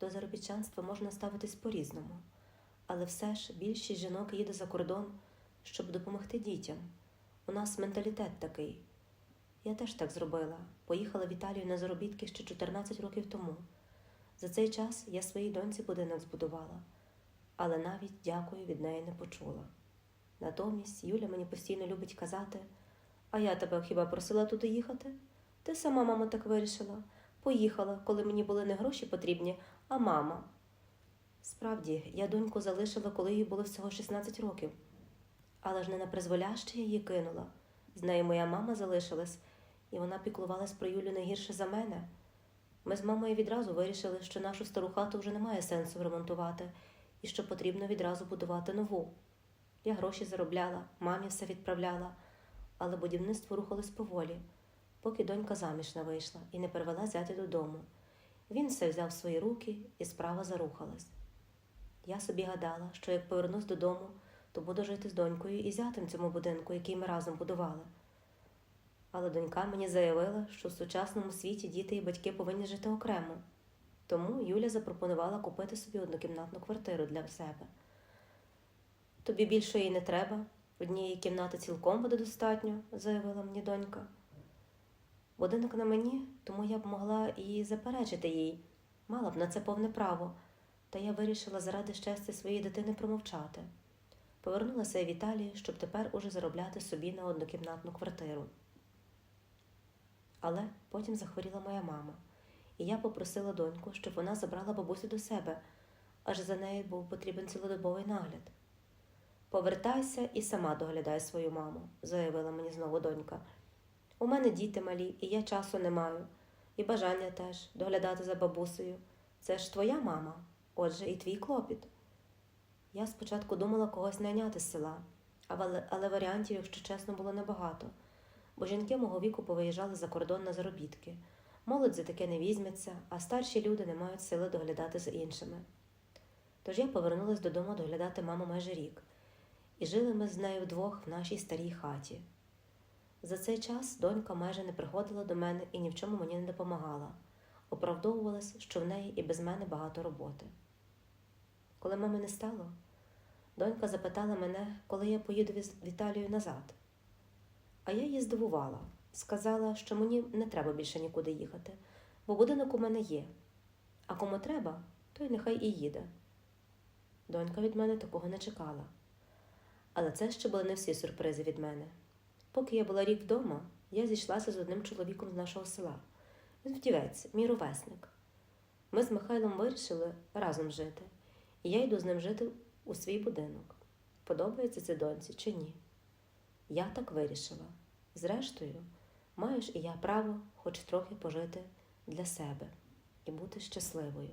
До заробітчанства можна ставитись по-різному, але все ж більшість жінок їде за кордон, щоб допомогти дітям. У нас менталітет такий. Я теж так зробила. Поїхала в Італію на заробітки ще 14 років тому. За цей час я своїй доньці будинок збудувала, але навіть дякую від неї не почула. Натомість Юля мені постійно любить казати: А я тебе хіба просила туди їхати? Ти сама, мамо, так вирішила. Поїхала, коли мені були не гроші потрібні, а мама. Справді, я доньку залишила, коли їй було всього 16 років. Але ж не на призволяще її кинула. З нею моя мама залишилась, і вона піклувалась про Юлю не гірше за мене. Ми з мамою відразу вирішили, що нашу стару хату вже немає сенсу ремонтувати і що потрібно відразу будувати нову. Я гроші заробляла, мамі все відправляла, але будівництво рухалось поволі, поки донька заміж не вийшла і не перевела зяти додому. Він все взяв в свої руки, і справа зарухалась. Я собі гадала, що як повернусь додому, то буду жити з донькою і зятем цьому будинку, який ми разом будували. Але донька мені заявила, що в сучасному світі діти і батьки повинні жити окремо. Тому Юля запропонувала купити собі однокімнатну квартиру для себе. Тобі більше і не треба, однієї кімнати цілком буде достатньо, заявила мені донька. Будинок на мені, тому я б могла і заперечити їй, мала б на це повне право, та я вирішила заради щастя своєї дитини промовчати. Повернулася в Італію, щоб тепер уже заробляти собі на однокімнатну квартиру. Але потім захворіла моя мама, і я попросила доньку, щоб вона забрала бабусю до себе, аж за нею був потрібен цілодобовий нагляд. Повертайся і сама доглядай свою маму, заявила мені знову донька. У мене діти малі, і я часу не маю, і бажання теж доглядати за бабусею. Це ж твоя мама, отже, і твій клопіт. Я спочатку думала когось найняти з села, але, але варіантів, якщо чесно, було небагато, бо жінки мого віку повиїжджали за кордон на заробітки. Молодь за таке не візьметься, а старші люди не мають сили доглядати за іншими. Тож я повернулася додому доглядати маму майже рік, і жили ми з нею вдвох в нашій старій хаті. За цей час донька майже не приходила до мене і ні в чому мені не допомагала, оправдовувалась, що в неї і без мене багато роботи. Коли мами не стало, донька запитала мене, коли я поїду в Італію назад. А я її здивувала, сказала, що мені не треба більше нікуди їхати, бо будинок у мене є. А кому треба, той нехай і їде. Донька від мене такого не чекала. Але це ще були не всі сюрпризи від мене. Поки я була рік вдома, я зійшлася з одним чоловіком з нашого села. Він вдівець, мій ровесник. Ми з Михайлом вирішили разом жити, і я йду з ним жити у свій будинок. Подобається це доньці чи ні? Я так вирішила. Зрештою, маєш і я право хоч трохи пожити для себе і бути щасливою.